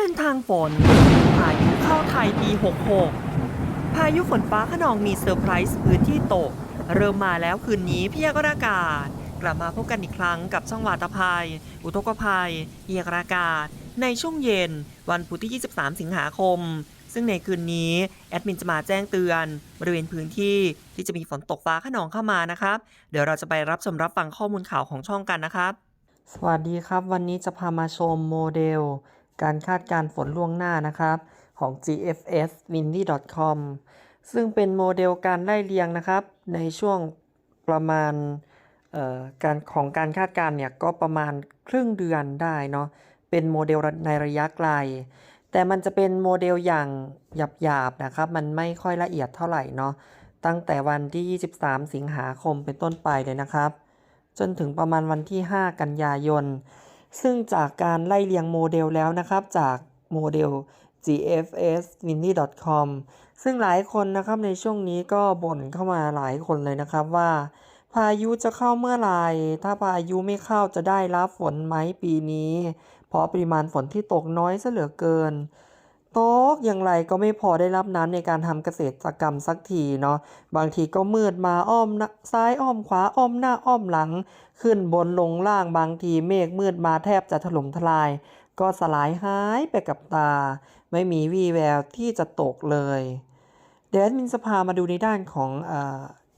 ส้นทางฝนพายุเข้าไทยปี 66 พายุฝนฟ้าขนองมีเซอร์ไพรส์พื้นที่ตก เริ่มมาแล้วคืนนี้พยากรณ์อากาศ กลับมาพบกันอีกครั้งกับช่องวาตภัย อุทกภัยพยากรณ์อากาศ ในช่วงเย็น วันพุธที่ 23 สิงหาคม ซึ่งในคืนนี้ แอดมินจะมาแจ้งเตือน บริเวณพื้นที่ที่จะมีฝนตกฟ้าขนองเข้ามานะครับ เดี๋ยวเราจะไปรับชมรับฟังข้อมูลข่าวของช่องกันนะครับ สวัสดีครับ วันนี้จะพามาชมโมเดล การคาดการฝนล่วงหน้านะครับ ของ GFS windy com ซึ่งเป็นโมเดลการไล่เรียงนะครับ ในช่วงประมาณการของการคาดการเนี่ยก็ประมาณครึ่งเดือนได้เนาะเป็นโมเดลในระยะไกล แต่มันจะเป็นโมเดลอย่างหยาบๆนะครับ มันไม่ค่อยละเอียดเท่าไหร่เนาะตั้งแต่วันที่ 23 สิงหาคมเป็นต้นไปเลยนะครับ จนถึงประมาณวันที่ 5 กันยายน ซึ่งจากการไล่เรียงโมเดลแล้วนะครับจากโมเดล gfs windy com ซึ่งหลายคนนะครับในช่วงนี้ก็บ่นเข้ามาหลายคนเลยนะครับว่า พายุจะเข้าเมื่อไหร่ถ้าพายุไม่เข้าจะได้รับฝนไหมปีนี้ เพราะปริมาณฝนที่ตกน้อยซะเหลือเกิน ตกอย่างไรก็ไม่พอได้รับน้ำในการทำเกษตรกรรมสักทีเนาะบางทีก็มืดมาอ้อมซ้ายอ้อมขวาอ้อมหน้าอ้อมหลัง ขึ้นบนลงล่างบางทีเมฆมืดมาแทบจะถล่มทลาย ก็สลายหายไปกับตา ไม่มีวี่แววที่จะตกเลยเดี๋ยวมินจะพามาดูในด้านของอ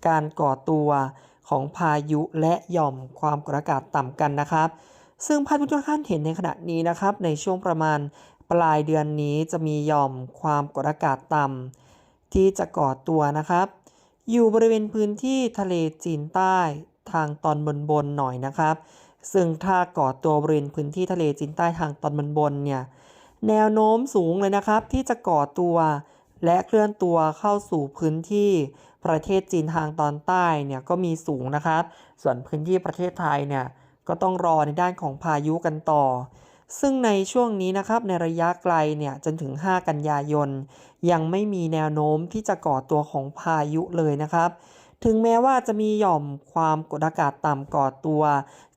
การก่อตัวของพายุและหย่อมความกดอากาศต่ำกันนะครับซึ่งภาพที่ทุกท่านเห็นในขณะนี้นะครับในช่วงประมาณปลายเดือนนี้จะมีหย่อมความกดอากาศต่ำที่จะก่อตัวนะครับ อยู่บริเวณพื้นที่ทะเลจีนใต้ทางตอนบนบนหน่อยนะครับ ซึ่งถ้าก่อตัวบริเวณพื้นที่ทะเลจีนใต้ทางตอนบนบนเนี่ยแนวโน้มสูงเลยนะครับ ที่จะก่อตัวและเคลื่อนตัวเข้าสู่พื้นที่ประเทศจีนทางตอนใต้เนี่ยก็มีสูงนะครับ ส่วนพื้นที่ประเทศไทยเนี่ยก็ต้องรอในด้านของพายุกันต่อ ซึ่งในช่วงนี้นะครับในระยะไกลเนี่ยจนถึง 5 กันยายน ยังไม่มีแนวโน้มที่จะก่อตัวของพายุเลยนะครับ ถึงแม้ว่าจะมีหย่อมความกดอากาศต่ำก่อตัว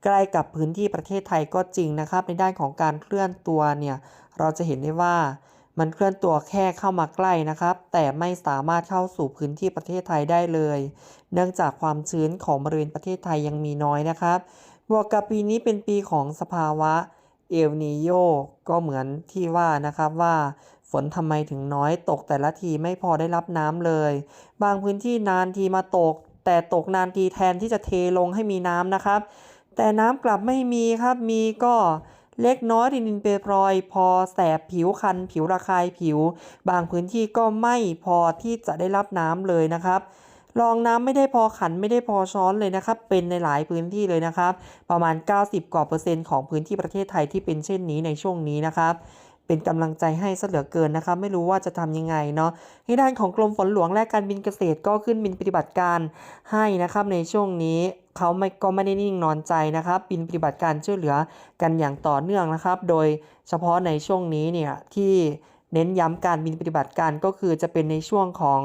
ใกล้กับพื้นที่ประเทศไทยก็จริงนะครับ ในด้านของการเคลื่อนตัวเนี่ยเราจะเห็นได้ว่ามันเคลื่อนตัวแค่เข้ามาใกล้นะครับ แต่ไม่สามารถเข้าสู่พื้นที่ประเทศไทยได้เลย เนื่องจากความชื้นของบริเวณประเทศไทยยังมีน้อยนะครับ บวกกับปีนี้เป็นปีของสภาวะ เอลนีโยก็เหมือนที่ว่านะครับว่าฝนทำไมถึงน้อยตกแต่ละทีไม่พอได้รับน้ำเลย บางพื้นที่นานทีมาตก แต่ตกนานทีแทนที่จะเทลงให้มีน้ำนะครับ แต่น้ำกลับไม่มีครับมีก็เล็กน้อยดินเปรยพลอย พอแสบผิวคัน ผิวระคายผิว บางพื้นที่ก็ไม่พอที่จะได้รับน้ำเลยนะครับ รองน้ำไม่ได้พอขันไม่ได้พอช้อนเลยนะครับเป็นในหลายพื้นที่เลยนะครับ ประมาณ 90กว่าเปอร์เซ็นต์ของพื้นที่ประเทศไทยที่เป็นเช่นนี้ในช่วงนี้นะครับเป็นกำลังใจให้ซะเหลือเกินนะครับไม่รู้ว่าจะทำยังไงเนาะในด้านของกรมฝนหลวงและการบินเกษตรก็ขึ้นบินปฏิบัติการให้นะครับในช่วงนี้เขาไม่ก็ไม่ได้นิ่งนอนใจนะครับ บินปฏิบัติการช่วยเหลือกันอย่างต่อเนื่องนะครับ โดยเฉพาะในช่วงนี้เนี่ยที่เน้นย้ำการบินปฏิบัติการก็คือจะเป็นในช่วงของ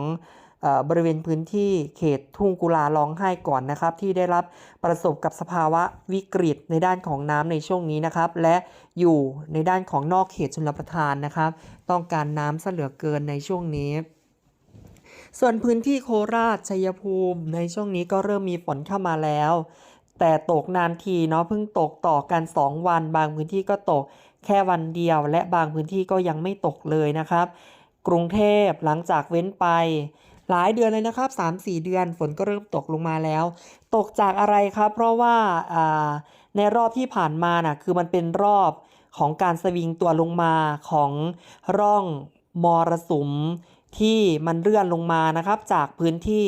บริเวณพื้นที่เขตทุ่งกุลาร้องไห้ก่อนนะครับ ที่ได้รับประสบกับสภาวะวิกฤตในด้านของน้ำในช่วงนี้นะครับ และอยู่ในด้านของนอกเขตชลประทานนะครับ ต้องการน้ำซะเหลือเกินในช่วงนี้ส่วนพื้นที่โคราชชัยภูมิในช่วงนี้ก็เริ่มมีฝนเข้ามาแล้ว แต่ตกนานทีเนาะเพิ่งตกต่อกัน 2 วัน บางพื้นที่ก็ตกแค่วันเดียว และบางพื้นที่ก็ยังไม่ตกเลยนะครับ กรุงเทพหลังจากเว้นไป หลายเดือนเลยนะครับ 3-4 เดือนฝนก็เริ่มตกลงมาแล้ว ตกจากอะไรครับ เพราะว่าในรอบที่ผ่านมาน่ะคือมันเป็นรอบของการสวิงตัวลงมาของร่องมรสุมที่มันเลื่อนลงมานะครับ จากพื้นที่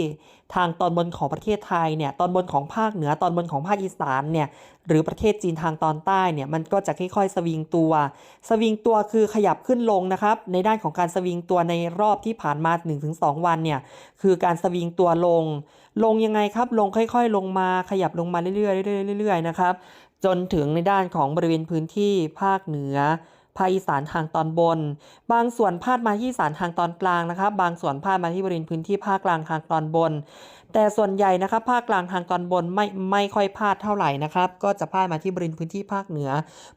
ทางตอนบนของประเทศไทยเนี่ยตอนบนของภาคเหนือตอนบนของภาคอีสานเนี่ยหรือประเทศจีนทางตอนใต้เนี่ยมันก็จะค่อยๆสวิงตัว สวิงตัวคือขยับขึ้นลงนะครับ ในด้านของการสวิงตัวในรอบที่ผ่านมา 1-2 วันเนี่ยคือการสวิงตัวลง ลงยังไงครับลงค่อย ๆ ลงมาขยับลงมาเรื่อยๆเรื่อยๆเรื่อยๆนะครับจนถึงในด้านของบริเวณพื้นที่ภาคเหนือ ภาคอีสานทางตอนบน บางส่วนพาดมาที่อีสานทางตอนกลางนะครับบางส่วนพาดมาที่บริเวณพื้นที่ภาคกลางทางตอนบน แต่ส่วนใหญ่นะครับภาคกลางทางตอนบนไม่ไม่ค่อยพาดเท่าไหร่นะครับ ก็จะพาดมาที่บริเวณพื้นที่ภาคเหนือ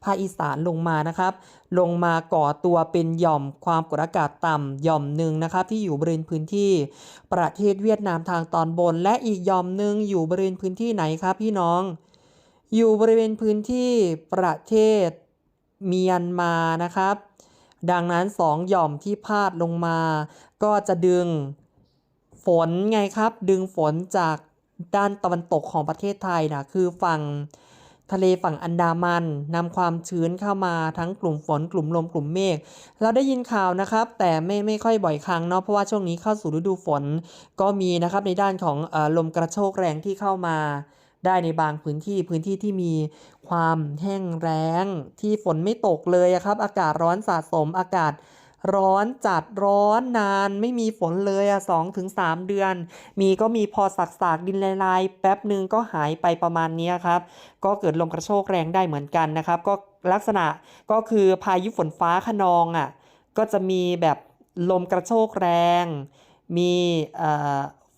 ภาคอีสานลงมานะครับ ลงมาก่อตัวเป็นหย่อมความกดอากาศต่ำหย่อมหนึ่งนะครับที่อยู่บริเวณพื้นที่ ประเทศเวียดนามทางตอนบน และอีกหย่อมหนึ่งอยู่บริเวณพื้นที่ไหนครับพี่น้อง อยู่บริเวณพื้นที่ประเทศ เมียนมานะครับ ดังนั้นสองหย่อมที่พาดลงมา ก็จะดึงฝนไงครับ ดึงฝนจากด้านตะวันตกของประเทศไทยนะคือฝั่งทะเลฝั่งอันดามันนำความชื้นเข้ามาทั้งกลุ่มฝนกลุ่มลมกลุ่มเมฆเราได้ยินข่าวนะครับ แต่ไม่ไม่ค่อยบ่อยครั้งเนาะเพราะว่าช่วงนี้เข้าสู่ฤดูฝนก็มีนะครับในด้านของอลมกระโชกแรงที่เข้ามา ได้ในบางพื้นที่พื้นที่ที่มีความแห้งแล้งที่ฝนไม่ตกเลยครับ อากาศร้อนสะสมอากาศร้อนจัดร้อนนานไม่มีฝนเลยอะสองถึงสามเดือน มีก็มีพอสักสากดินลายๆ แป๊บหนึ่งก็หายไปประมาณนี้ครับ ก็เกิดลมกระโชกแรงได้เหมือนกันนะครับ ก็ลักษณะก็คือพายุฝนฟ้าขนองอะก็จะมีแบบลมกระโชกแรง มี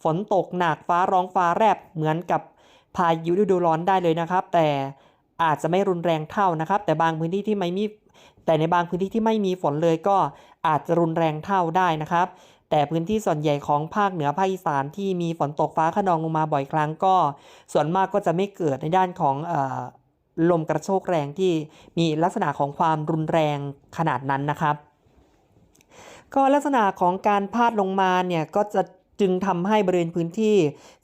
ฝนตกหนักฟ้าร้องฟ้าแรบเหมือนกับ พายุฤดูร้อนได้เลยนะครับ แต่อาจจะไม่รุนแรงเท่านะครับ แต่บางพื้นที่ที่ไม่มีแต่ในบางพื้นที่ที่ไม่มีฝนเลยก็อาจจะรุนแรงเท่าได้นะครับ แต่พื้นที่ส่วนใหญ่ของภาคเหนือภาคอีสานที่มีฝนตกฟ้าขนองลงมาบ่อยครั้งก็ ส่วนมากก็จะไม่เกิดในด้านของออลมกระโชกแรงที่มีลักษณะของความรุนแรงขนาดนั้นนะครับ ก็ลักษณะของการพาดลงมาเนี่ยก็จะ จึงทำให้บริเวณพื้นที่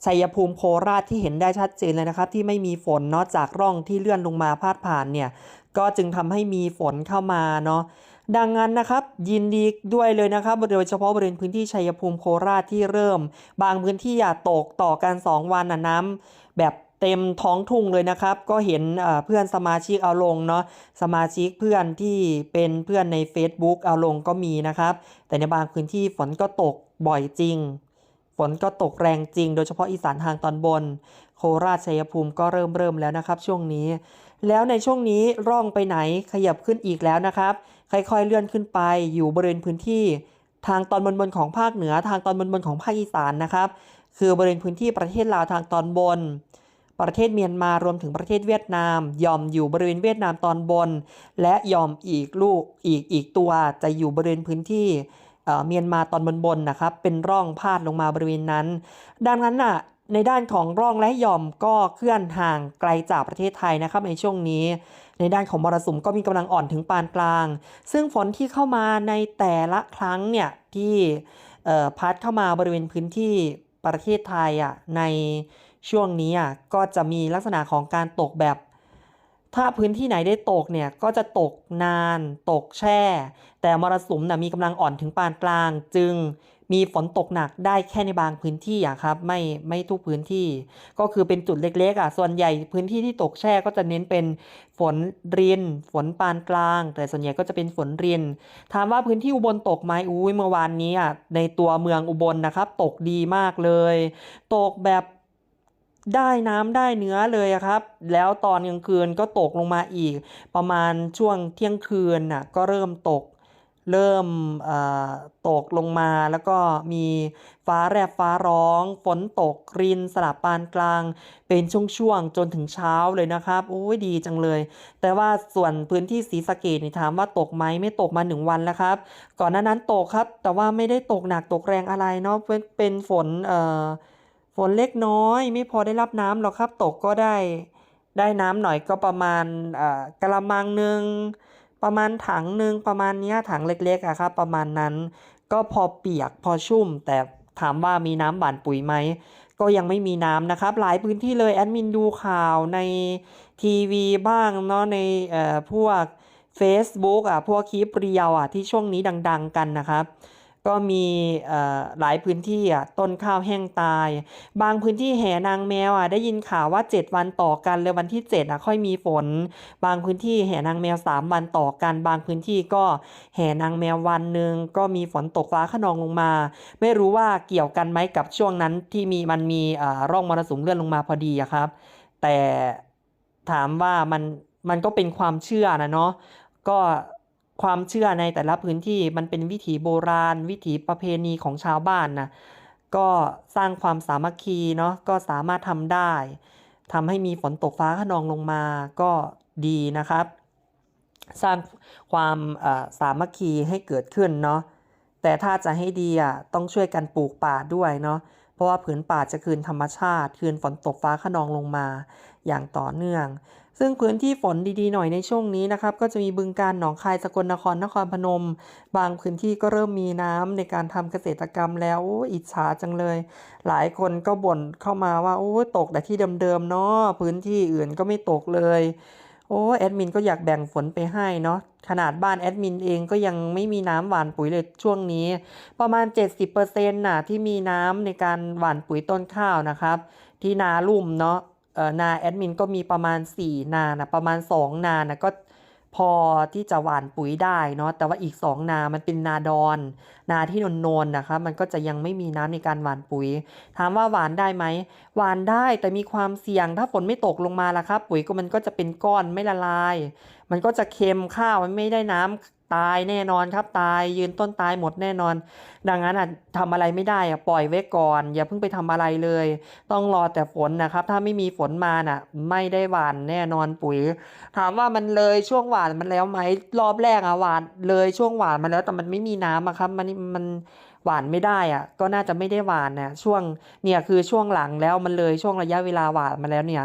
ชัยภูมิโคราชที่เห็นได้ชัดเจนเลยนะครับ ที่ไม่มีฝนเนาะจากร่องที่เลื่อนลงมาพาดผ่านเนี่ยก็จึงทำให้มีฝนเข้ามาเนาะดังนั้นนะครับยินดีด้วยเลยนะครับโดยเฉพาะบริเวณพื้นที่ชัยภูมิโคราชที่เริ่ม บางพื้นที่อย่าตกต่อกัน 2 วันน่ะน้ำแบบเต็มท้องทุ่งเลยนะครับ ก็เห็นเอ่อเพื่อนสมาชิกเอาลงเนาะสมาชิกเพื่อนที่เป็นเพื่อนใน Facebook เอาลงก็มีนะครับ แต่ในบางพื้นที่ฝนก็ตกบ่อยจริง ฝนก็ตกแรงจริง โดยเฉพาะอีสานทางตอนบน โคราชชัยภูมิก็เริ่มเริ่มแล้วนะครับ ช่วงนี้ แล้วในช่วงนี้ร่องไปไหนขยับขึ้นอีกแล้วนะครับ ค่อยๆเลื่อนขึ้นไปอยู่บริเวณพื้นที่ ทางตอนบนบนของภาคเหนือ ทางตอนบนบนของภาคอีสานนะครับ คือบริเวณพื้นที่ประเทศลาวทางตอนบน ประเทศเมียนมารวมถึงประเทศเวียดนามยอมอยู่บริเวณเวียดนามตอนบน และยอมอีกลูกอีกอีกตัวจะอยู่บริเวณพื้นที่ เมียนมาตอนบนบนๆนะครับ เป็นร่องพาดลงมาบริเวณนั้น ดังนั้นน่ะในด้านของร่องและหย่อมก็เคลื่อนห่างไกลจากประเทศไทยนะครับในช่วงนี้ ในด้านของมรสุมก็มีกำลังอ่อนถึงปานกลาง ซึ่งฝนที่เข้ามาในแต่ละครั้งเนี่ยที่พัดเข้ามาบริเวณพื้นที่ประเทศไทยอะในช่วงนี้อะก็จะมีลักษณะของการตกแบบ ถ้าพื้นที่ไหนได้ตกเนี่ยก็จะตกนาน ตกแช่ แต่มรสุมนะมีกำลังอ่อนถึงปานกลาง จึงมีฝนตกหนักได้แค่ในบางพื้นที่อะครับไม่ไม่ทุกพื้นที่ ก็คือเป็นจุดเล็กๆอะส่วนใหญ่พื้นที่ที่ตกแช่ก็จะเน้นเป็นฝนรินฝนปานกลาง แต่ส่วนใหญ่ก็จะเป็นฝนรินถามว่าพื้นที่อุบลตกไหมอุ้ยเมื่อวานนี้อะในตัวเมืองอุบลนะครับ ตกดีมากเลย ตกแบบ ได้น้ำได้เนื้อเลยครับ แล้วตอนกลางคืนก็ตกลงมาอีก ประมาณช่วงเที่ยงคืนน่ะก็เริ่มตก เริ่มเอ่อตกลงมาแล้วก็มีฟ้าแลบฟ้าร้อง ฝนตกรินสลับปานกลาง เป็นช่วงๆจนถึงเช้าเลยนะครับโอ้ยดีจังเลย แต่ว่าส่วนพื้นที่ศรีสะเกดนี่ถามว่าตกไหมไม่ตกมาหนึ่งวันแล้วครับ ก่อนหน้านั้นตกครับ แต่ว่าไม่ได้ตกหนักตกแรงอะไรเนาะเป็นฝนเอ่อ ฝนเล็กน้อย ไม่พอได้รับน้ำหรอกครับ ตกก็ได้ ได้น้ำหน่อยก็ประมาณกะละมังหนึ่งประมาณถังหนึ่งประมาณนี้ถังเล็กๆอะครับ ประมาณนั้น ก็พอเปียกพอชุ่ม แต่ถามว่ามีน้ำหว่านปุ๋ยไหมก็ยังไม่มีน้ำนะครับ หลายพื้นที่เลยแอดมินดูข่าวในทีวีบ้างเนาะในพวก Facebook อะพวกคลิปเรียวอะที่ช่วงนี้ดัง ๆ กันนะครับ ก็มีหลายพื้นที่อะต้นข้าวแห้งตาย บางพื้นที่แห่นางแมวอะได้ยินข่าวว่า 7 วันต่อกันเลยวันที่7อะค่อยมีฝน บางพื้นที่แห่นางแมว 3 วันต่อกัน บางพื้นที่ก็แห่นางแมววันหนึ่งก็มีฝนตกฟ้าขนองลงมา ไม่รู้ว่าเกี่ยวกันไหมกับช่วงนั้นที่มีมันมีร่องมรสุมเลื่อนลงมาพอดีอะครับ แต่ถามว่ามันมันก็เป็นความเชื่อนะเนาะก็ ความเชื่อในแต่ละพื้นที่มันเป็นวิถีโบราณ วิถีประเพณีของชาวบ้านนะก็สร้างความสามัคคีเนาะก็สามารถทำได้ทำให้มีฝนตกฟ้าขนองลงมาก็ดีนะครับ สร้างความสามัคคีให้เกิดขึ้นเนาะแต่ถ้าจะให้ดีอะต้องช่วยกันปลูกป่าด้วยเนาะเพราะว่าผืนป่าจะคืนธรรมชาติ คืนฝนตกฟ้าขนองลงมาอย่างต่อเนื่อง ซึ่งพื้นที่ฝนดีๆหน่อยในช่วงนี้นะครับ ก็จะมีบึงการหนองคายสกลนครนครพนม บางพื้นที่ก็เริ่มมีน้ำในการทำเกษตรกรรมแล้วอิจฉาจังเลย หลายคนก็บ่นเข้ามาว่าโอ้ตกแต่ที่เดิมๆเนาะพื้นที่อื่นก็ไม่ตกเลยโอ้แอดมินก็อยากแบ่งฝนไปให้เนาะขนาดบ้านแอดมินเองก็ยังไม่มีน้ำหว่านปุ๋ยเลยช่วงนี้ ประมาณ 70%น่ะที่มีน้ำในการหว่านปุ๋ยต้นข้าวนะครับ ที่นาลุ่มเนาะ นาแอดมินก็มีประมาณ 4 นานะประมาณ 2 นานะก็พอที่จะหว่านปุ๋ยได้เนาะแต่ว่าอีก 2 นามันเป็นนาดอน นาที่นนนนนะครับมันก็จะยังไม่มีน้ำในการหว่านปุ๋ย ถามว่าหวานได้ไหมหวานได้แต่มีความเสี่ยงถ้าฝนไม่ตกลงมาล่ะครับปุ๋ยก็มันก็จะเป็นก้อนไม่ละลายมันก็จะเค็มข้าวมันไม่ได้น้ำตายแน่นอนครับตายยืนต้นตายหมดแน่นอน ดังนั้นอะทำอะไรไม่ได้อะปล่อยไว้ก่อน อย่าเพิ่งไปทำอะไรเลย ต้องรอแต่ฝนนะครับ ถ้าไม่มีฝนมาน่ะ ไม่ได้หวานแน่นอนปุ๋ย ถามว่ามันเลยช่วงหวานมันแล้วไหมรอบแรกอะหวานเลยช่วงหวานมาแล้วแต่มันไม่มีน้ำอะครับมันมันหวานไม่ได้อะก็น่าจะไม่ได้หวานนะช่วงเนี่ยคือช่วงหลังแล้วมันเลยช่วงระยะเวลาหวานมาแล้วเนี่ย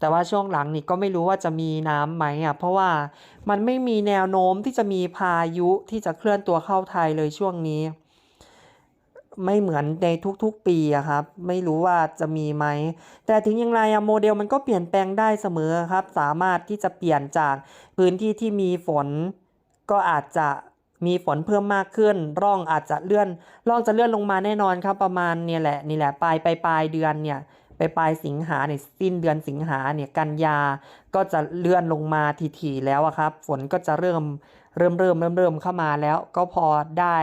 แต่ว่าช่วงหลังนี่ก็ไม่รู้ว่าจะมีน้ำไหมอะเพราะว่ามันไม่มีแนวโน้มที่จะมีพายุที่จะเคลื่อนตัวเข้าไทยเลยช่วงนี้ ไม่เหมือนในทุกๆปีอะครับ ไม่รู้ว่าจะมีไหม แต่ถึงอย่างไรอะโมเดลมันก็เปลี่ยนแปลงได้เสมอครับ สามารถที่จะเปลี่ยนจากพื้นที่ที่มีฝน ก็อาจจะมีฝนเพิ่มมากขึ้น ร่องอาจจะเลื่อน ร่องจะเลื่อนลงมาแน่นอนครับประมาณเนี่ยแหละนี่แหละปลายปลายปลายเดือนเนี่ย ไปปลายสิงหาเนี่ยสิ้นเดือนสิงหาเนี่ยกันยาก็จะเลื่อนลงมาทีๆแล้วอะครับ ฝนก็จะเริ่มเริ่มเริ่มเริ่มเริ่มเข้ามาแล้ว ก็พอได้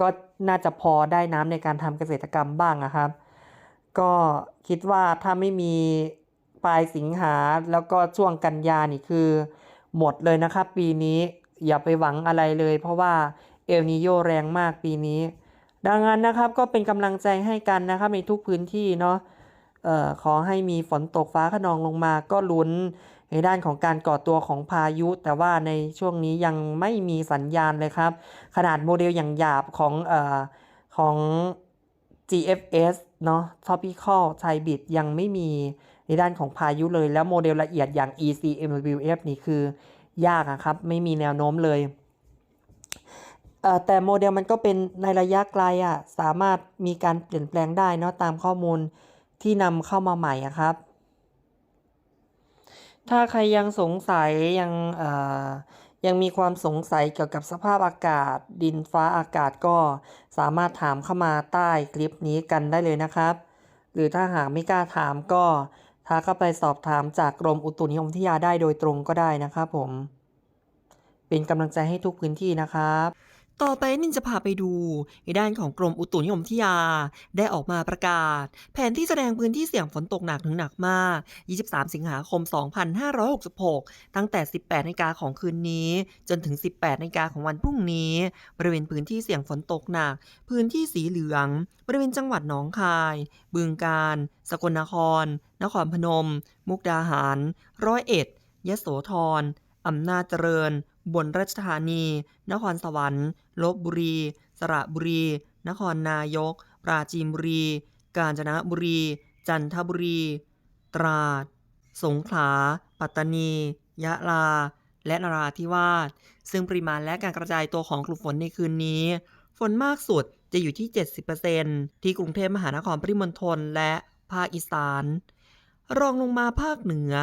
ก็น่าจะพอได้น้ำในการทำเกษตรกรรมบ้างนะครับ ก็คิดว่าถ้าไม่มีปลายสิงหาแล้วก็ช่วงกันยานี่คือ หมดเลยนะครับ ปีนี้อย่าไปหวังอะไรเลย เพราะว่าเอลนิโยแรงมากปีนี้ ดังนั้นนะครับก็เป็นกำลังใจให้กันนะครับในทุกพื้นที่เนาะ ออขอให้มีฝนตกฟ้าขนองลงมาก็ลุ้น ในด้านของการก่อตัวของพายุ แต่ว่าในช่วงนี้ยังไม่มีสัญญาณเลยครับ ขนาดโมเดลอย่างหยาบของออของ GFS เนาะ Tropical t y b i t ยังไม่มีในด้านของพายุเลย แล้วโมเดลละเอียดอย่าง ECMWF นี่คือยากอะครับ ไม่มีแนวโน้มเลยเอ่อแต่โมเดลมันก็เป็นในระยะไกลอะสามารถมีการเปลี่ยนแปลงได้เนาะตามข้อมูล ที่นำเข้ามาใหม่อะครับ ถ้าใครยังสงสัยยังเอ่อยังมีความสงสัยเกี่ยวกับสภาพอากาศ ดินฟ้าอากาศก็สามารถถามเข้ามาใต้คลิปนี้กันได้เลยนะครับ หรือถ้าหากไม่กล้าถามก็ทักเข้าไปสอบถามจากกรมอุตุนิยมวิทยาได้โดยตรงก็ได้นะครับผม เป็นกำลังใจให้ทุกพื้นที่นะครับ ต่อไปนินจะพาไปดูในด้านของกรมอุตุนิยมวิทยา ได้ออกมาประกาศ แผนที่แสดงพื้นที่เสี่ยงฝนตกหนักถึงหนักมาก 23 สิงหาคม 2566 ตั้งแต่ 18นาฬิกาของคืนนี้ จนถึง 18นาฬิกาของวันพรุ่งนี้ บริเวณพื้นที่เสี่ยงฝนตกหนัก พื้นที่สีเหลือง บริเวณจังหวัดหนองคาย บึงกาฬสกลนคร นครพนม มุกดาหาร ร้อยเอ็ดยโสธร อำนาจเจริญ บนราชธานี นครสวรรค์ลบบุรี สระบุรี นครนายก ปราจีนบุรี กาญจนบุรี จันทบุรี ตราด สงขลา ปัตตานี ยะลา และนราธิวาส ซึ่งปริมาณและการกระจายตัวของกลุ่มฝนในคืนนี้ ฝนมากสุดจะอยู่ที่ 70%ที่กรุงเทพมหานครปริมณฑลและภาคอีสาน รองลงมาภาคเหนือ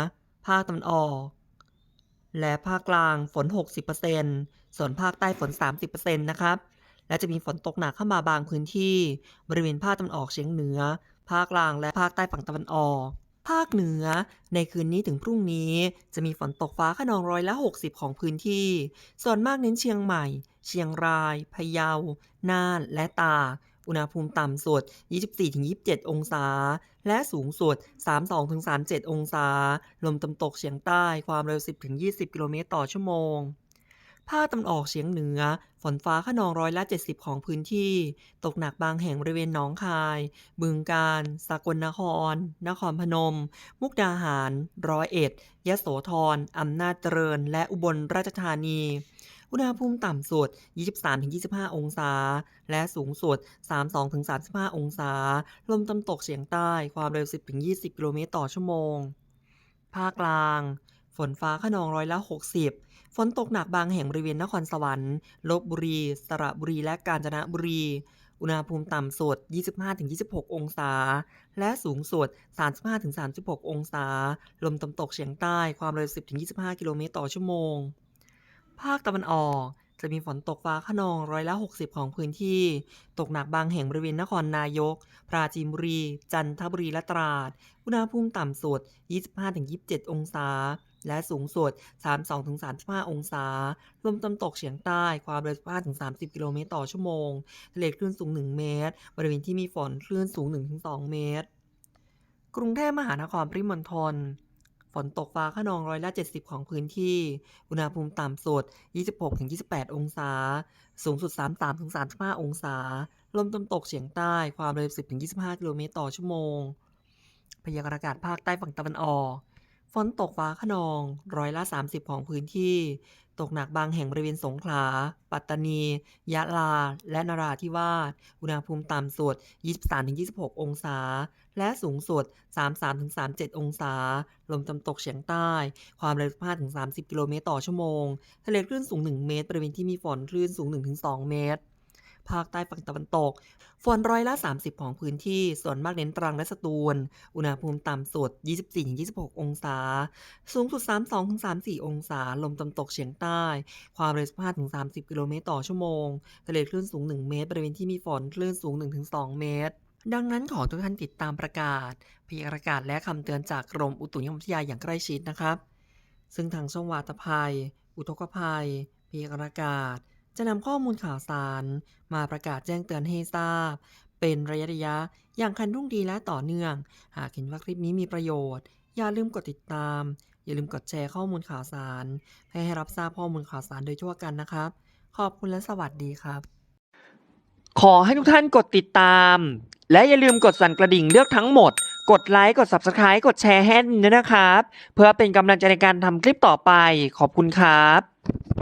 ภาคตะวันออก และภาคกลางฝน 60%ส่วนภาคใต้ฝน 30%นะครับ และจะมีฝนตกหนักเข้ามาบางพื้นที่ บริเวณภาคตะวันออกเฉียงเหนือ ภาคกลางและภาคใต้ฝั่งตะวันออก ภาคเหนือ ในคืนนี้ถึงพรุ่งนี้ จะมีฝนตกฟ้าขนองร้อยละ 60 ของพื้นที่ ส่วนมากเน้นเชียงใหม่ เชียงราย พะเยา น่าน และตาก อุณหภูมิต่ำสุด 24-27 องศา และสูงสุด 32-37 องศา ลมตะวันตกเฉียงใต้ความเร็ว 10-20 กิโลเมตรต่อชั่วโมงภาคตะวันออกเฉียงเหนือ ฝนฟ้าขนองร้อยละ 70 ของพื้นที่ ตกหนักบางแห่งบริเวณหนองคาย บึงกาฬสกลนคร นครพนม มุกดาหาร ร้อยเอ็ด ยะโสธรอำนาจเจริญ และอุบลราชธานี อุณหภูมิต่ำสุด 23-25 องศา และสูงสุด 32-35 องศา ลมตะวันตกเฉียงใต้ความเร็ว 10-20 กิโลเมตรต่อชั่วโมง ภาคกลาง ฝนฟ้าขนองร้อยละ 60 ฝนตกหนักบางแห่งบริเวณนครสวรรค์ ลบบุรี สระบุรี และกาญจนบุรี อุณหภูมิต่ำสุด 25-26 องศา และสูงสุด 35-36 องศา ลมตะวันตกเฉียงใต้ความเร็ว 10-25 กิโลเมตรต่อชั่วโมง ภาคตะวันออก จะมีฝนตกฟ้าขนองร้อยละ 60 ของพื้นที่ ตกหนักบางแห่งบริเวณนครนายก ปราจีนบุรี จันทบุรีและตราด อุณหภูมิต่ำสุด 25-27 องศา และสูงสุด 32-35 องศา ลมตะวันตกเฉียงใต้ ความเร็ว15-30 กิโลเมตรต่อชั่วโมง ทะเลคลื่นสูง 1 เมตร บริเวณที่มีฝนคลื่นสูง 1-2 เมตร กรุงเทพมหานครปริมณฑล ฝนตกฟ้าขนองร้อยละ 70 ของพื้นที่ อุณหภูมิต่ำสุด 26-28 องศา สูงสุด 33-35 องศา ลมตะวันตกเฉียงใต้ ความเร็ว 10-25 กิโลเมตรต่อชั่วโมง พยากรณ์อากาศภาคใต้ฝั่งตะวันออก ฝนตกฟ้าขนอง ร้อยละ 30 ของพื้นที่ ตกหนักบางแห่งบริเวณสงขลา ปัตตานี ยะลา และนราธิวาส อุณหภูมิต่ำสุด 23-26 องศา และสูงสุด 33-37 องศา ลมตะวันตกเฉียงใต้ ความเร็ว 15-30 กิโลเมตรต่อชั่วโมง ทะเลคลื่นสูง 1 เมตร บริเวณที่มีฝนคลื่นสูง 1-2 เมตร ภาคใต้ฝั่งตะวันตก ฝนร้อยละ 30 ของพื้นที่ ส่วนมากเน้นตรังและสตูล อุณหภูมิต่ำสุด 24-26 องศา สูงสุด 32-34 องศา ลมตะวันตกเฉียงใต้ ความเร็ว15-30 กิโลเมตรต่อชั่วโมง ทะเลคลื่นสูง 1 เมตร บริเวณที่มีฝนคลื่นสูง 1-2 เมตรดังนั้นขอทุกท่านติดตามประกาศพยากรณ์อากาศและคำเตือนจากกรมอุตุนิยมวิทยาอย่างใกล้ชิดนะครับ ซึ่งทางช่องวาตภัย อุทกภัยพยากรณ์อากาศ จะนำข้อมูลข่าวสาร มาประกาศแจ้งเตือนให้ทราบ เป็นระยะระยะๆอย่างคันรุ่งดีและต่อเนื่อง หากเห็นว่าคลิปนี้มีประโยชน์ อย่าลืมกดติดตาม อย่าลืมกดแชร์ข้อมูลข่าวสารเพื่อให้รับทราบข้อมูลข่าวสารโดยทั่วกันนะครับ ขอบคุณและสวัสดีครับ ขอให้ทุกท่านกดติดตาม และอย่าลืมกดสั่นกระดิ่งเลือกทั้งหมดกดไลค์ กด Subscribe กดแชร์ให้ด้วยนะครับ เพื่อเป็นกำลังใจในการทำคลิปต่อไป ขอบคุณครับ